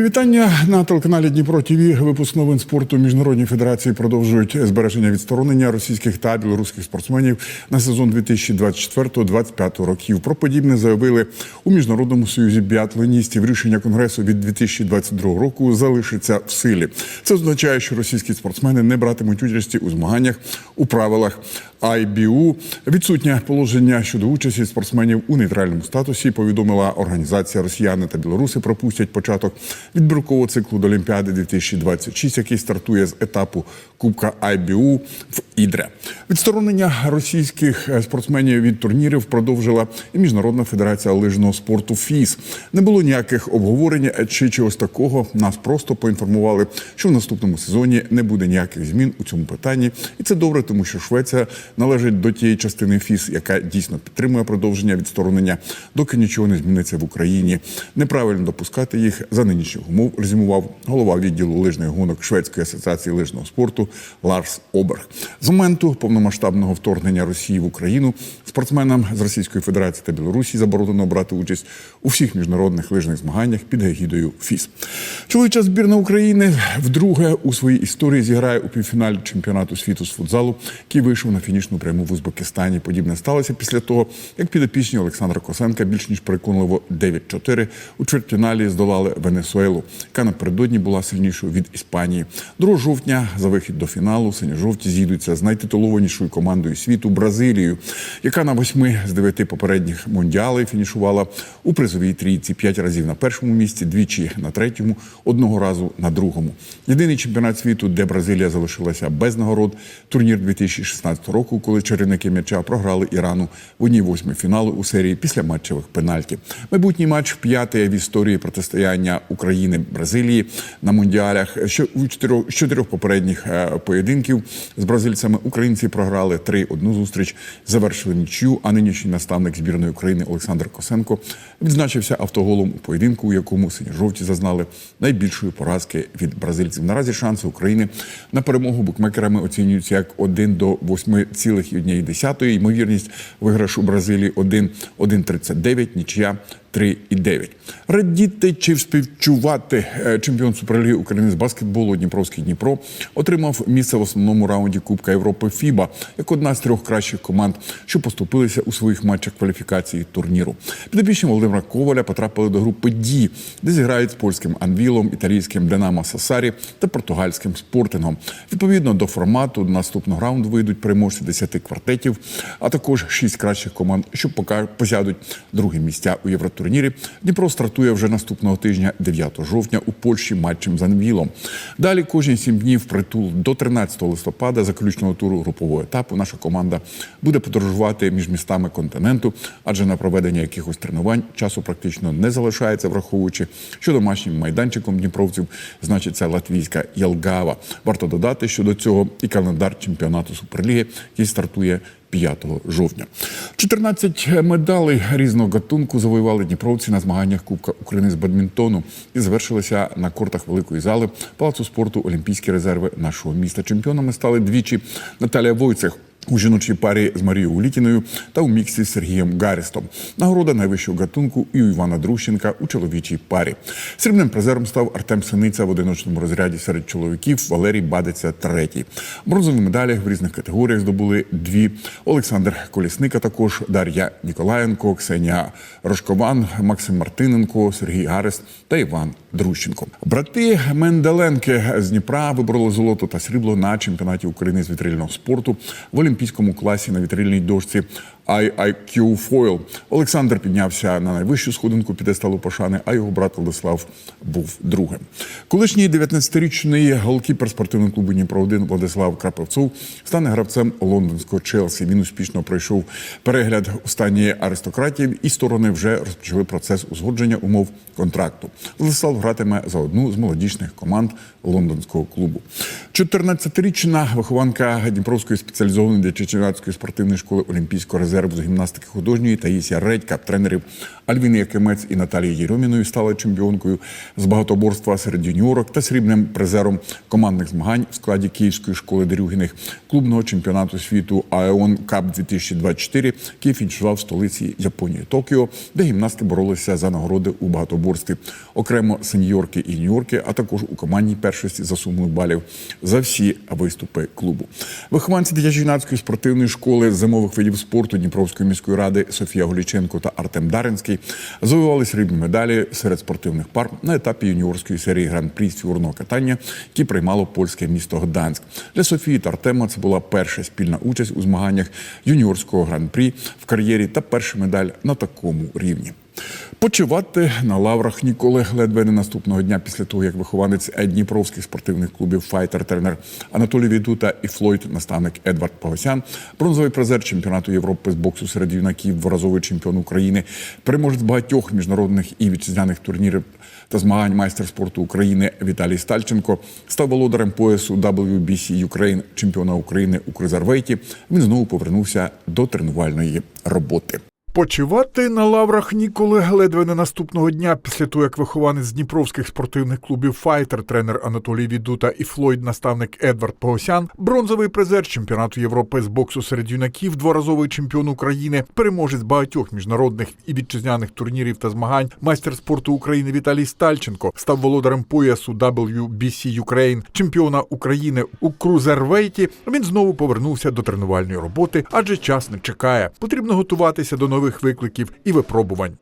Вітання на телеканалі Дніпро ТВ. Випуск новин спорту міжнародні федерації продовжують збереження відсторонення російських та білоруських спортсменів на сезон 2024-2025 років. Про подібне заявили у міжнародному союзі біатлоністів. Рішення конгресу від 2022 року залишиться в силі. Це означає, що російські спортсмени не братимуть участі у змаганнях у правилах IBU. Відсутнє положення щодо участі спортсменів у нейтральному статусі. Повідомила організація Росіяни та Білоруси пропустять початок відбіркового циклу до Олімпіади 2026, який стартує з етапу Кубка IBU в Ідре. Відсторонення російських е, спортсменів від турнірів продовжила і Міжнародна федерація лижного спорту ФІС. Не було ніяких обговорень чи чогось такого. Нас просто поінформували, що в наступному сезоні не буде ніяких змін у цьому питанні, і це добре, тому що Швеція належить до тієї частини ФІС, яка дійсно підтримує продовження відсторонення, доки нічого не зміниться в Україні. Неправильно допускати їх за нинішніх умов. Резюмував голова відділу лижних гонок Шведської асоціації лижного спорту Ларс Оберг. З моменту повномасштабного вторгнення Росії в Україну спортсменам з Російської Федерації та Білорусі заборонено брати участь у всіх міжнародних лижних змаганнях під егідою ФІС. Чоловіча збірна України вдруге у своїй історії зіграє у півфіналі чемпіонату світу з футзалу, який вийшов на фінішну пряму в Узбекистані. Подібне сталося після того, як підопічні Олександра Косенка більш ніж переконливо 9-4 у чвертьфіналі здолали Венесуелу, яка напередодні була сильнішою від Іспанії. 2 жовтня за вихід до фіналу синьо-жовті зійдуться з найтитулованішою командою світу Бразилією, яка на восьми з дев'яти попередніх мундіалей фінішувала у призовій трійці п'ять разів на першому місці, двічі на третьому, одного разу на другому. Єдиний чемпіонат світу, де Бразилія залишилася без нагород, турнір 2016 року, коли чарівники м'яча програли Ірану в одній восьмій фіналу у серії після матчевих пенальтів. Майбутній матч п'ятий в історії протистояння України Бразилії на мундіалях. Що у чотирьох чотирьох попередніх е, поєдинків з бразильцями українці програли три одну зустріч, завершили нічю. А нинішній наставник збірної України Олександр Косенко відзначився автоголом у поєдинку, у якому синьо-жовті зазнали найбільшої поразки від бразильців. Наразі шанси України на перемогу букмекерами оцінюються як 1 до 8,1. Ймовірність виграшу Бразилії 1, 1,39, нічия 3,9. Радіти чи співчувати Е, чемпіон Суперліги України з баскетболу Дніпровський Дніпро отримав місце в основному раунді Кубка Європи ФІБА як одна з трьох кращих команд, що поступилися у своїх матчах кваліфікації турніру. Підопічні Володимира Коваля потрапили до групи Ді, де зіграють з польським Анвілом, італійським Динамо Сасарі та португальським спортингом. Відповідно до формату наступного раунду вийдуть переможці 10 квартетів, а також шість кращих команд, що посядуть другі місця у євротурнірі. Дніпро стартує вже наступного тижня, 9 жовтня, у Польщі матчем з Анвілом. Далі кожні сім днів притул до 13 листопада заключного туру групового етапу. Наша команда буде подорожувати між містами континенту, адже на проведення якихось тренувань часу практично не залишається, враховуючи, що домашнім майданчиком дніпровців значиться латвійська Ялгава. Варто додати, що до цього і календар чемпіонату Суперліги, який стартує 5 жовтня. 14 медалей різного гатунку завоювали дніпровці на змаганнях Кубка України з бадмінтону і завершилися на кортах великої зали Палацу спорту Олімпійські резерви нашого міста. Чемпіонами стали двічі Наталія Войцех. У жіночій парі з Марією Улітіною та у міксі з Сергієм Гарістом. Нагорода найвищого гатунку і у Івана Друщенка у чоловічій парі. Срібним призером став Артем Синиця в одиночному розряді серед чоловіків. Валерій Бадиця третій. Бронзові медалі в різних категоріях здобули дві. Олександр Колісника, також Дар'я Ніколаєнко, Ксенія Рожкован, Максим Мартиненко, Сергій Гарест та Іван Друщенко. Брати Менделенки з Дніпра вибороли золото та срібло на чемпіонаті України з вітрильного спорту в олімпійському класі на вітрильній дошці IIQ Foil. Олександр піднявся на найвищу сходинку підесталу пошани, а його брат Владислав був другим. Колишній 19-річний голкіпер спортивного клубу Дніпро 1 Владислав Крапивцов стане гравцем лондонського Челсі. Він успішно пройшов перегляд у стані аристократів, і сторони вже розпочали процес узгодження умов контракту. Владислав гратиме за одну з молодіжних команд лондонського клубу. 14-річна вихованка Дніпровської спеціалізованої дитячо-юнацької спортивної школи Олімпійського резерву з гімнастики художньої Таїсія Редька, тренерів Альвіни Якимець і Наталії Єрьоміною стала чемпіонкою з багатоборства серед юніорок та срібним призером командних змагань в складі Київської школи Дерюгіних клубного чемпіонату світу АЕОН Кап 2024, який фінішував в столиці Японії Токіо, де гімнастки боролися за нагороди у багатоборстві. Окремо сеньорки і юніорки, а також у командній першості за сумою балів за всі виступи клубу. Вихованці дитячо-юнацької спортивної школи зимових видів спорту Дніпровської міської ради Софія Голіченко та Артем Даринський завоювали срібні медалі серед спортивних пар на етапі юніорської серії гран-прі з фігурного катання, які приймало польське місто Гданськ. Для Софії та Артема це була перша спільна участь у змаганнях юніорського гран-прі в кар'єрі та перша медаль на такому рівні. Почувати на лаврах ніколи ледве не наступного дня після того, як вихованець дніпровських спортивних клубів Файтер, тренер Анатолій Відута і Флойд, наставник Едвард Погосян, бронзовий призер чемпіонату Європи з боксу серед юнаків, дворазовий чемпіон України, переможець багатьох міжнародних і вітчизняних турнірів та змагань майстер спорту України Віталій Стальченко став володарем поясу WBC Ukraine, чемпіона України у кризервейті. Він знову повернувся до тренувальної роботи. Почувати на лаврах ніколи ледве не наступного дня після того, як вихованець дніпровських спортивних клубів Файтер, тренер Анатолій Відута і Флойд, наставник Едвард Погосян, бронзовий призер чемпіонату Європи з боксу серед юнаків, дворазовий чемпіон України, переможець багатьох міжнародних і вітчизняних турнірів та змагань, майстер спорту України Віталій Стальченко став володарем поясу WBC Ukraine, чемпіона України у крузервейті. Він знову повернувся до тренувальної роботи, адже час не чекає. Потрібно готуватися до нових викликів і випробувань.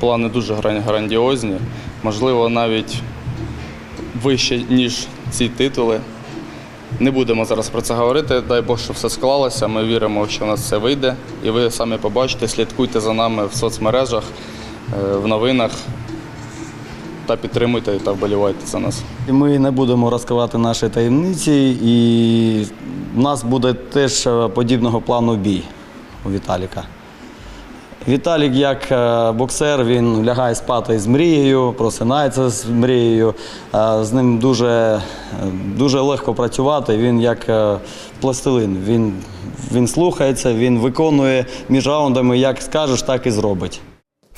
Плани дуже грандіозні, можливо, навіть вище, ніж ці титули. Не будемо зараз про це говорити. Дай Бог, що все склалося. Ми віримо, що в нас все вийде. І ви самі побачите, слідкуйте за нами в соцмережах, е, в новинах та підтримуйте та вболівайте за нас. Ми не будемо розкривати наші таємниці, і в нас буде теж е, подібного плану бій у Віталіка. Віталік, як е, боксер, він лягає спати з мрією, просинається з мрією. Е, З ним дуже, е, дуже легко працювати. Він як пластилин. Він, він слухається, він виконує між раундами, як скажеш, так і зробить.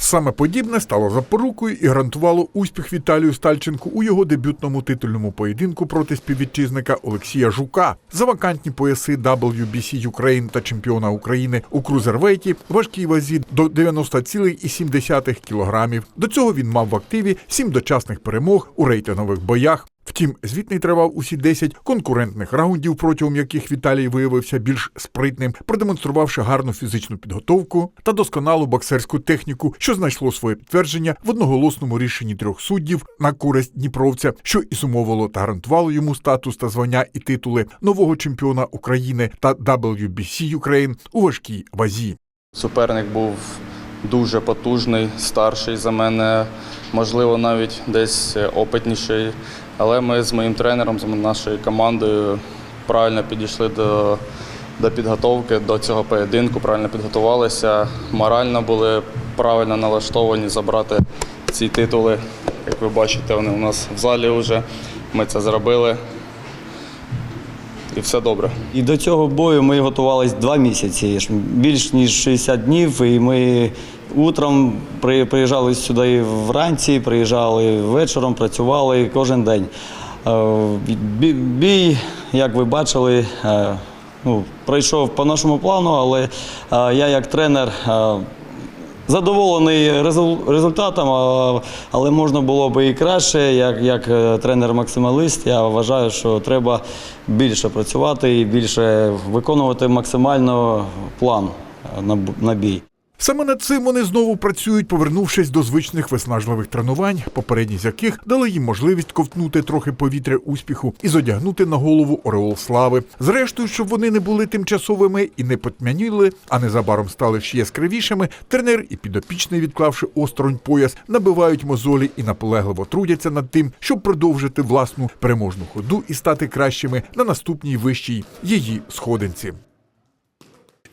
Саме подібне стало запорукою і гарантувало успіх Віталію Стальченку у його дебютному титульному поєдинку проти співвітчизника Олексія Жука за вакантні пояси WBC Ukraine та чемпіона України у крузервейті важкій вазі до 90,7 кілограмів. До цього він мав в активі сім дочасних перемог у рейтингових боях. Втім, звітний тривав усі 10 конкурентних раундів, протягом яких Віталій виявився більш спритним, продемонструвавши гарну фізичну підготовку та досконалу боксерську техніку, що знайшло своє підтвердження в одноголосному рішенні трьох суддів на користь Дніпровця, що і зумовило та гарантувало йому статус та звання і титули нового чемпіона України та WBC Ukraine у важкій вазі. Суперник був дуже потужний, старший за мене, можливо, навіть десь опитніший. Але ми з моїм тренером, з нашою командою правильно підійшли до, до підготовки до цього поєдинку, правильно підготувалися, морально були правильно налаштовані забрати ці титули. Як ви бачите, вони у нас в залі вже. Ми це зробили. І все добре. І до цього бою ми готувалися два місяці, більш ніж 60 днів. І ми утром приїжджали сюди вранці, приїжджали вечором, працювали кожен день. Е, Бій, як ви бачили, е, ну, пройшов по нашому плану, але е, я як тренер. Задоволений результатом, але можна було би і краще. Як, як тренер-максималіст, я вважаю, що треба більше працювати і більше виконувати максимально план на бій. Саме над цим вони знову працюють, повернувшись до звичних виснажливих тренувань, попередні з яких дали їм можливість ковтнути трохи повітря успіху і зодягнути на голову ореол слави. Зрештою, щоб вони не були тимчасовими і не потьмяніли, а незабаром стали ще яскравішими. Тренер і підопічний, відклавши осторонь пояс, набивають мозолі і наполегливо трудяться над тим, щоб продовжити власну переможну ходу і стати кращими на наступній вищій її сходинці.